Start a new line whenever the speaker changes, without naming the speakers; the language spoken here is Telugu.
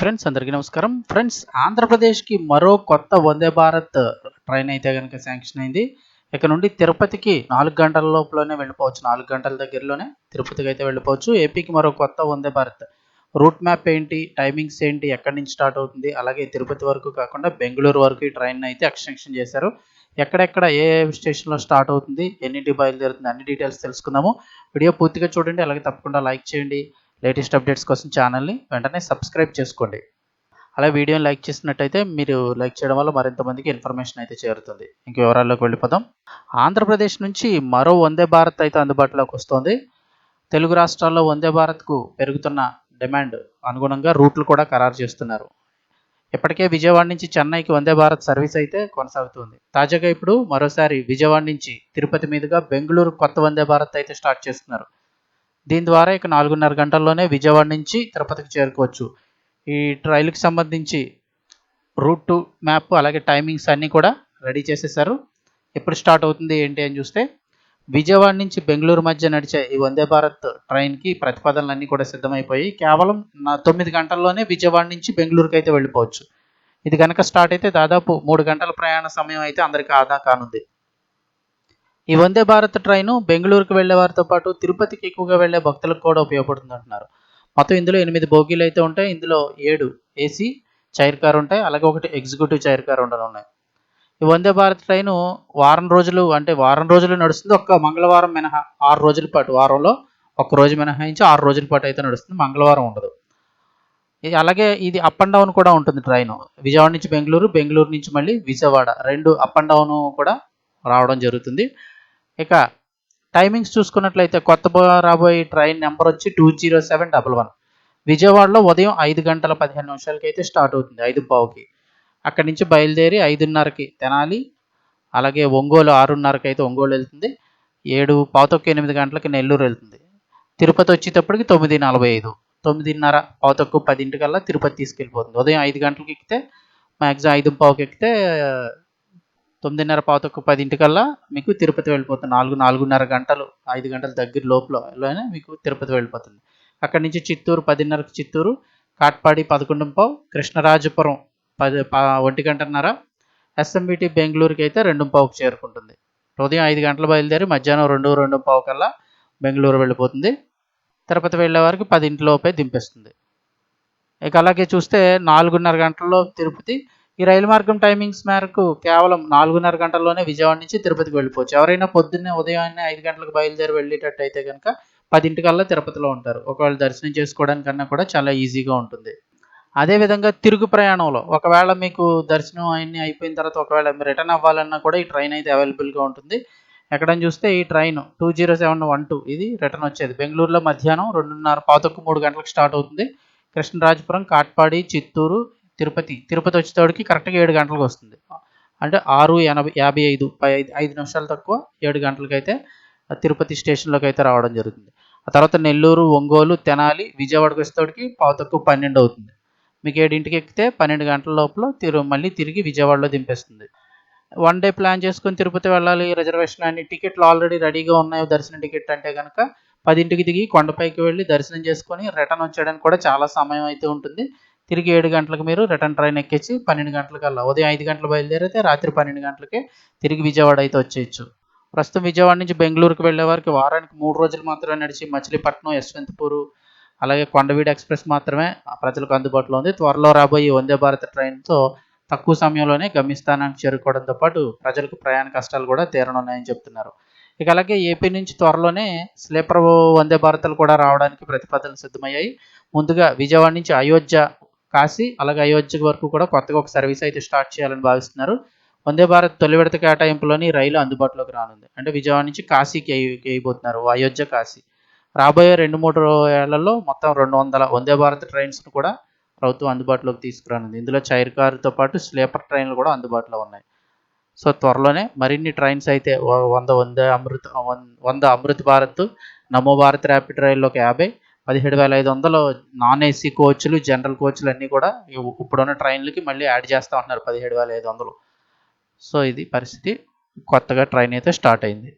ఫ్రెండ్స్ అందరికీ నమస్కారం. ఫ్రెండ్స్ ఆంధ్రప్రదేశ్కి మరో కొత్త వందే భారత్ ట్రైన్ అయితే కనుక శాంక్షన్ అయింది. ఇక్కడ నుండి తిరుపతికి నాలుగు గంటల లోపలనే వెళ్ళిపోవచ్చు. నాలుగు గంటల దగ్గరలోనే తిరుపతికి అయితే వెళ్ళిపోవచ్చు. ఏపీకి మరో కొత్త వందే భారత్. రూట్ మ్యాప్ ఏంటి? టైమింగ్స్ ఏంటి? ఎక్కడి నుంచి స్టార్ట్ అవుతుంది? అలాగే తిరుపతి వరకు కాకుండా బెంగళూరు వరకు ఈ ట్రైన్ అయితే ఎక్స్టెన్షన్ చేశారు. ఎక్కడెక్కడ ఏ స్టేషన్లో స్టార్ట్ అవుతుంది? ఎన్నింటి బయలుదేరుతుంది? అన్ని డీటెయిల్స్ తెలుసుకుందాము. వీడియో పూర్తిగా చూడండి. అలాగే తప్పకుండా లైక్ చేయండి. లేటెస్ట్ అప్డేట్స్ కోసం ఛానల్ని వెంటనే సబ్స్క్రైబ్ చేసుకోండి. అలా వీడియోని లైక్ చేసినట్టయితే మీరు లైక్ చేయడం వల్ల మరింత మందికి ఇన్ఫర్మేషన్ అయితే చేరుతుంది. ఇంక వివరాల్లోకి వెళ్ళిపోదాం. ఆంధ్రప్రదేశ్ నుంచి మరో వందే భారత్ అయితే అందుబాటులోకి వస్తుంది. తెలుగు రాష్ట్రాల్లో వందే భారత్కు పెరుగుతున్న డిమాండ్ అనుగుణంగా రూట్లు కూడా ఖరారు చేస్తున్నారు. ఇప్పటికే విజయవాడ నుంచి చెన్నైకి వందే భారత్ సర్వీస్ అయితే కొనసాగుతుంది. తాజాగా ఇప్పుడు మరోసారి విజయవాడ నుంచి తిరుపతి మీదుగా బెంగళూరు కొత్త వందే భారత్ అయితే స్టార్ట్ చేస్తున్నారు. దీని ద్వారా ఇక నాలుగున్నర గంటల్లోనే విజయవాడ నుంచి తిరుపతికి చేరుకోవచ్చు. ఈ ట్రైల్కి సంబంధించి రూట్ మ్యాప్ అలాగే టైమింగ్స్ అన్నీ కూడా రెడీ చేసేసారు. ఎప్పుడు స్టార్ట్ అవుతుంది ఏంటి అని చూస్తే విజయవాడ నుంచి బెంగళూరు మధ్య నడిచే ఈ వందే భారత్ ట్రైన్కి ప్రతిపాదనలు అన్నీ కూడా సిద్ధమైపోయి కేవలం నా తొమ్మిది గంటల్లోనే విజయవాడ నుంచి బెంగళూరుకి అయితే వెళ్ళిపోవచ్చు. ఇది కనుక స్టార్ట్ అయితే దాదాపు మూడు గంటల ప్రయాణ సమయం అయితే అందరికీ ఆదా కానుంది. ఈ వందే భారత్ ట్రైన్ బెంగళూరుకు వెళ్ళే వారితో పాటు తిరుపతికి ఎక్కువగా వెళ్ళే భక్తులకు కూడా ఉపయోగపడుతుంది అంటున్నారు మొత్తం ఇందులో ఎనిమిది బోగీలు అయితే ఉంటాయి. ఇందులో ఏడు ఏసీ చైర్ కార్ ఉంటాయి. అలాగే ఒకటి ఎగ్జిక్యూటివ్ చైర్ కార్ ఉండడం ఉన్నాయి. ఈ వందే భారత్ ట్రైన్ వారం రోజులు అంటే వారం రోజులు నడుస్తుంది. ఒక్క మంగళవారం మినహా ఆరు రోజుల పాటు వారంలో ఒక రోజు మినహాయించి ఆరు రోజుల పాటు అయితే నడుస్తుంది. మంగళవారం ఉండదు. ఇది అలాగే ఇది అప్ అండ్ డౌన్ కూడా ఉంటుంది ట్రైన్. విజయవాడ నుంచి బెంగళూరు బెంగళూరు నుంచి మళ్ళీ విజయవాడ రెండు అప్ అండ్ డౌన్ కూడా రావడం జరుగుతుంది. ఇక టైమింగ్స్ చూసుకున్నట్లయితే కొత్త రాబోయే ట్రైన్ నెంబర్ వచ్చి two zero seven double one. విజయవాడలో ఉదయం ఐదు గంటల పదిహేను నిమిషాలకి అయితే స్టార్ట్ అవుతుంది ఐదు పావుకి. అక్కడి నుంచి బయలుదేరి ఐదున్నరకి తెనాలి. అలాగే ఒంగోలు ఆరున్నరకి అయితే ఒంగోలు వెళ్తుంది. ఏడు పావుతొక్క ఎనిమిది గంటలకి నెల్లూరు వెళ్తుంది. తిరుపతి వచ్చేటప్పటికి తొమ్మిది నలభై ఐదు. తొమ్మిదిన్నర పావుతొక్కు పదింటికల్లా తిరుపతి తీసుకెళ్ళిపోతుంది. ఉదయం ఐదు గంటలకి ఎక్కితే మ్యాక్సిమం ఐదు పావుకి ఎక్కితే తొమ్మిదిన్నర పావుతొక్క పదింటికల్లా మీకు తిరుపతి వెళ్ళిపోతుంది. నాలుగు నాలుగున్నర గంటలు ఐదు గంటల దగ్గర లోపలనే మీకు తిరుపతి వెళ్ళిపోతుంది. అక్కడి నుంచి చిత్తూరు పదిన్నరకు చిత్తూరు కాట్పాడి పదకొండుపావు కృష్ణరాజపురం పది ఒంటి గంటన్నర ఎస్ఎంబిటి బెంగళూరుకి అయితే రెండు పావుకు చేరుకుంటుంది. ఉదయం ఐదు గంటలు బయలుదేరి మధ్యాహ్నం రెండు రెండు పావు కల్లా బెంగళూరు వెళ్ళిపోతుంది. తిరుపతి వెళ్ళే వారికి పదింటిలోపే దింపేస్తుంది. ఇక అలాగే చూస్తే నాలుగున్నర గంటల్లో తిరుపతి ఈ రైలు మార్గం టైమింగ్స్ మేరకు కేవలం నాలుగున్నర గంటల్లోనే విజయవాడ నుంచి తిరుపతికి వెళ్ళిపోవచ్చు. ఎవరైనా పొద్దున్నే ఉదయాన్నే ఐదు గంటలకు బయలుదేరి వెళ్ళేటట్టు అయితే కనుక పదింటికల్లా తిరుపతిలో ఉంటారు. ఒకవేళ దర్శనం చేసుకోవడానికన్నా కూడా చాలా ఈజీగా ఉంటుంది. అదేవిధంగా తిరుగు ప్రయాణంలో ఒకవేళ మీకు దర్శనం అన్నీ అయిపోయిన తర్వాత ఒకవేళ రిటర్న్ అవ్వాలన్నా కూడా ఈ ట్రైన్ అయితే అవైలబుల్గా ఉంటుంది. ఎక్కడని చూస్తే ఈ train two zero seven one two ఇది రిటర్న్ వచ్చేది. బెంగళూరులో మధ్యాహ్నం రెండున్నర పాతొక్కు మూడు గంటలకు స్టార్ట్ అవుతుంది. కృష్ణరాజపురం కాట్పాడి చిత్తూరు తిరుపతి తిరుపతి వచ్చేటోడికి కరెక్ట్గా ఏడు గంటలకు వస్తుంది. అంటే ఆరు ఎనభై యాభై ఐదు ఐదు ఐదు నిమిషాలు తక్కువ ఏడు గంటలకైతే తిరుపతి స్టేషన్లోకి అయితే రావడం జరుగుతుంది. ఆ తర్వాత నెల్లూరు ఒంగోలు తెనాలి విజయవాడకు వచ్చేటోడికి పావు తక్కువ పన్నెండు అవుతుంది. మీకు ఏడింటికి ఎక్కితే పన్నెండు గంటల లోపల తిరు మళ్ళీ తిరిగి విజయవాడలో దింపేస్తుంది. వన్ డే ప్లాన్ చేసుకొని తిరుపతి వెళ్ళాలి రిజర్వేషన్ అని టికెట్లు ఆల్రెడీ రెడీగా ఉన్నాయి దర్శనం టికెట్ అంటే కనుక పదింటికి దిగి కొండపైకి వెళ్ళి దర్శనం చేసుకొని రిటర్న్ వచ్చేయడానికి కూడా చాలా సమయం అయితే ఉంటుంది. తిరిగి ఏడు గంటలకు మీరు రిటర్న్ ట్రైన్ ఎక్కించి పన్నెండు గంటలకల్లా ఉదయం ఐదు గంటలు బయలుదేరితే రాత్రి పన్నెండు గంటలకే తిరిగి విజయవాడ అయితే వచ్చేయచ్చు. ప్రస్తుతం విజయవాడ నుంచి బెంగళూరుకు వెళ్ళే వారికి వారానికి మూడు రోజులు మాత్రమే నడిచి మచిలీపట్నం యశ్వంతపూర్ అలాగే కొండవీడు ఎక్స్ప్రెస్ మాత్రమే ప్రజలకు అందుబాటులో ఉంది. త్వరలో రాబోయే వందే భారత్ ట్రైన్తో తక్కువ సమయంలోనే గమ్యస్థానానికి చేరుకోవడంతో పాటు ప్రజలకు ప్రయాణ కష్టాలు కూడా తీరనున్నాయని చెప్తున్నారు. ఇక అలాగే ఏపీ నుంచి త్వరలోనే స్లీపర్ వందే భారత్లు కూడా రావడానికి ప్రతిపాదనలు సిద్ధమయ్యాయి. ముందుగా విజయవాడ నుంచి అయోధ్య కాశీ అలాగే అయోధ్య వరకు కూడా కొత్తగా ఒక సర్వీస్ అయితే స్టార్ట్ చేయాలని భావిస్తున్నారు. వందే భారత్ తొలి విడత కేటాయింపులోని రైలు అందుబాటులోకి రానుంది. అంటే విజయవాడ నుంచి కాశీకి వేయబోతున్నారు అయోధ్య కాశీ. రాబోయే రెండు మూడు ఏళ్ళలో మొత్తం రెండు వందల వందే భారత్ ట్రైన్స్ను కూడా ప్రభుత్వం అందుబాటులోకి తీసుకురానుంది. ఇందులో చైర్ కారుతో పాటు స్లీపర్ ట్రైన్లు కూడా అందుబాటులో ఉన్నాయి. సో త్వరలోనే మరిన్ని ట్రైన్స్ అయితే వంద వంద అమృత వంద అమృత్ భారత్ నమో భారత్ ర్యాపిడ్ రైల్లో ఒక యాభై పదిహేడు వేల ఐదు వందలు నాన్ ఏసీ కోచ్లు జనరల్ కోచ్లు అన్నీ కూడా ఇప్పుడున్న ట్రైన్లకి మళ్ళీ యాడ్ చేస్తూ ఉంటున్నారు పదిహేడు వేల ఐదు వందలు సో ఇది పరిస్థితి కొత్తగా ట్రైన్ అయితే స్టార్ట్ అయింది.